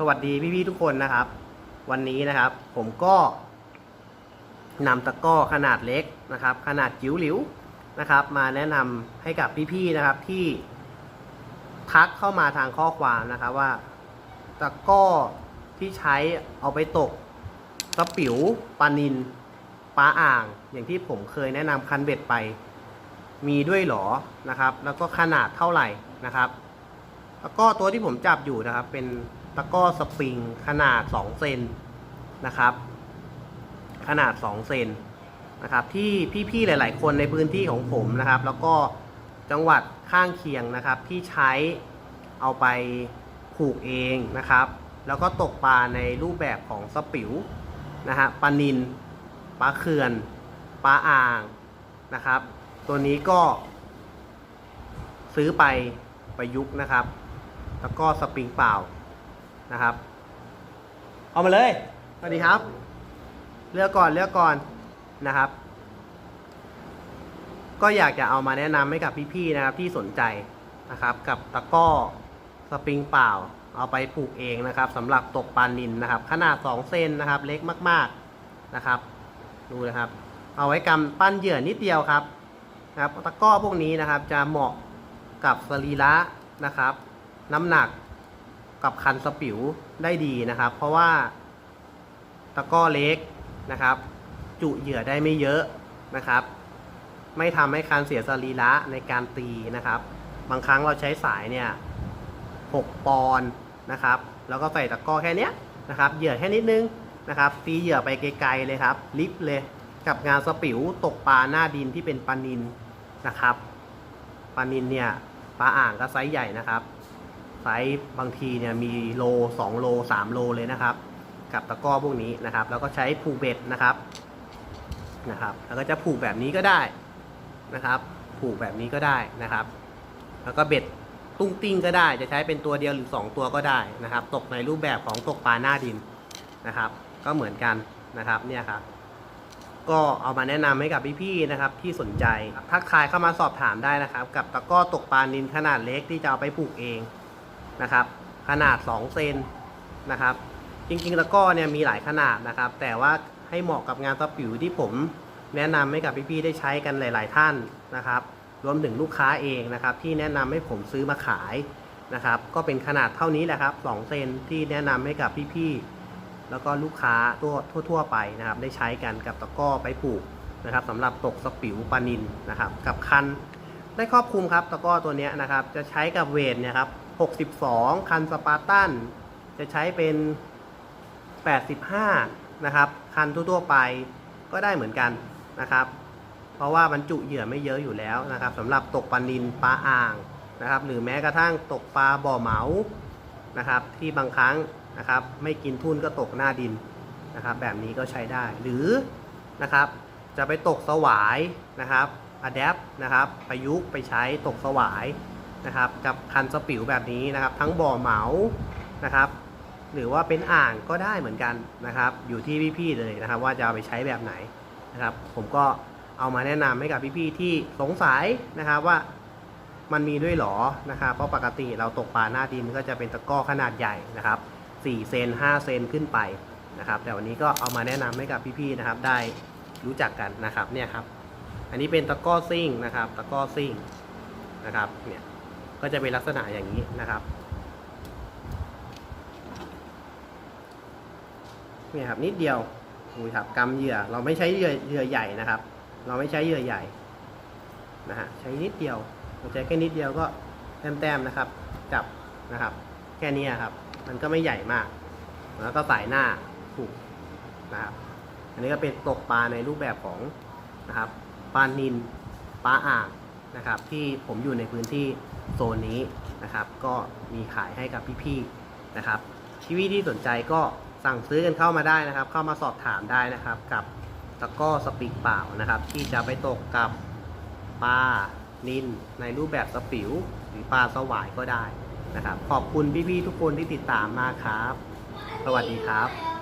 สวัสดีพี่ๆทุกคนนะครับ วันนี้นะครับ ผมก็นำตะก้อขนาดเล็กนะครับ ขนาดจิ๋วหลิวนะครับ มาแนะนำให้กับพี่ๆนะครับที่ทักเข้ามาทางข้อความนะครับว่า ตะก้อที่ใช้เอาไปตกสปิวปลานินปลาอ่าง อย่างที่ผมเคยแนะนำคันเบ็ดไป มีด้วยหรอนะครับ แล้วก็ขนาดเท่าไหร่นะครับตะกร้อตัวที่ผมจับอยู่นะครับเป็น ตะก้อสปริงขนาด 2 เซนนะครับ ขนาด 2 เซนนะครับ ที่พี่ๆหลาย ๆ คนในพื้นที่ของผมนะครับ แล้วก็จังหวัดข้างเคียงนะครับที่ใช้เอาไปผูกเองนะครับ แล้วก็ตกปลาในรูปแบบของสปิวนะฮะปลานินปลาเขื่อนปลาอ่างนะครับ ตัวนี้ก็ ซื้อไปประยุกต์นะครับ แล้วก็สปริงเปล่า นะครับ เอามาเลย สวัสดีครับ เลือกก่อนเลือกก่อนนะครับ ก็อยากจะเอามาแนะนำให้กับพี่ๆนะครับที่สนใจนะครับ กับตะกร้อสปริงเปล่า เอาไปผูกเองนะครับสำหรับตกปลานินนะครับ ขนาด 2 เซนนะครับ เล็กมากๆนะครับ ดูนะครับ เอาไว้กำปั้นเหยื่อนิดเดียวครับนะครับตะกร้อพวกนี้นะครับจะเหมาะกับสรีระนะครับ น้ำหนัก กับคันสปิวได้ดีนะครับ เพราะว่าตะก้อเล็กนะครับ จุเหยื่อได้ไม่เยอะนะครับ ไม่ทำให้คันเสียสรีระในการตีนะครับ บางครั้งเราใช้สายเนี่ย6ปอนนะครับ แล้วก็ใส่ตะก้อแค่เนี้ยนะครับ เหยื่อแค่นิดนึงนะครับ ตีเหยื่อไปไกลๆเลยครับ ลิฟต์เลย กับงานสปิวตกปลาหน้าดินที่เป็นปลานินนะครับ ปลานินเนี่ย ปลาอ่างก็ไซส์ใหญ่นะครับ ไซส์บางทีเนี่ยมีโล 2 โล 3 โลเลยนะครับ กับตะกร้อพวกนี้นะครับ แล้วก็ใช้ผูกเบ็ดนะครับนะครับ แล้วก็จะผูกแบบนี้ก็ได้นะครับ ผูกแบบนี้ก็ได้นะครับ แล้วก็เบ็ดตุ้งติ้งก็ได้ จะใช้เป็นตัวเดียวหรือ 2 ตัวก็ได้นะครับ ตกในรูปแบบของตกปลาหน้าดินนะครับ ก็เหมือนกันนะครับเนี่ยครับก็เอามาแนะนำให้กับพี่ๆนะครับที่สนใจ ทักทายเข้ามาสอบถามได้นะครับ กับตะก้อตกปลานินขนาดเล็กที่จะเอาไปผูกเอง นะครับ ขนาด 2 เซนนะครับ จริงๆตะก้อเนี่ยมีหลายขนาดนะครับ แต่ว่าให้เหมาะกับงานสปิวที่ผมแนะนำให้กับพี่ๆได้ใช้กันหลาย ๆ ท่านนะครับ รวมถึงลูกค้าเองนะครับ ที่แนะนำให้ผมซื้อมาขายนะครับ ก็เป็นขนาดเท่านี้แหละครับ 2 เซนที่แนะนำให้กับพี่ๆแล้วก็ลูกค้าตัวทั่วๆไปนะครับ ได้ใช้กันกับตะก้อไปผูกนะครับสำหรับตกสปิวปลานินนะครับ กับคันได้ครอบคลุมครับตะก้อตัวนี้นะครับ จะใช้กับเวทเนี่ยครับ 62 คันสปาร์ตัน จะใช้เป็น 85 นะครับ คันทั่วๆไปก็ได้เหมือนกันนะครับ เพราะว่าบรรจุเหยื่อไม่เยอะอยู่แล้วนะครับสำหรับตกปลานินปลาอ่างนะครับ หรือแม้กระทั่งตกปลาบ่อเหมานะครับ ที่บางครั้งนะครับ ไม่กินทุ่นก็ตกหน้าดินนะครับ แบบนี้ก็ใช้ได้หรือนะครับจะไปตกสวายนะครับอะแดปนะครับ ประยุกต์ไปใช้ตกสวาย นะครับกับคันสปิวแบบนี้นะครับ ทั้งบ่อเหมานะครับ หรือว่าเป็นอ่างก็ได้เหมือนกันนะครับ อยู่ที่พี่ๆเลยนะครับ ว่าจะเอาไปใช้แบบไหนนะครับ ผมก็เอามาแนะนำให้กับพี่ๆที่สงสัยนะครับว่ามันมีด้วยหรอนะครับ เพราะปกติเราตกปลาหน้าดินก็จะเป็นตะก้อขนาดใหญ่นะครับ4เซน5เซนขึ้นไปนะครับ แต่วันนี้ก็เอามาแนะนำให้กับพี่ๆนะครับ ได้รู้จักกันนะครับเนี่ยครับ อันนี้เป็นตะก้อซิ่งนะครับ ตะก้อซิ่งนะครับเนี่ย ก็จะเป็นลักษณะอย่างนี้นะครับเนี่ยครับนิดเดียวดูครับกำเหยื่อเราไม่ใช้เหยื่อเหยื่อใหญ่นะครับ เราไม่ใช้เหยื่อใหญ่นะฮะใช้นิดเดียวเราใช้แค่นิดเดียวก็แต้มๆนะครับ จับนะครับ แค่นี้ครับ มันก็ไม่ใหญ่มาก แล้วก็สายหน้าผูกนะครับ อันนี้ก็เป็นตกปลาในรูปแบบของนะครับปลานินปลาอ่างนะครับ ที่ผมอยู่ในพื้นที่ โซนนี้นะครับ ก็มีขายให้กับพี่ๆนะครับพี่ๆที่สนใจก็สั่งซื้อกันเข้ามาได้นะครับ เข้ามาสอบถามได้นะครับ กับตะก้อสปีกเปล่านะครับ ที่จะไปตกกับปลานินในรูปแบบสปิวหรือปลาสวายก็ได้นะครับ ขอบคุณพี่ๆทุกคนที่ติดตามมากครับ สวัสดีครับ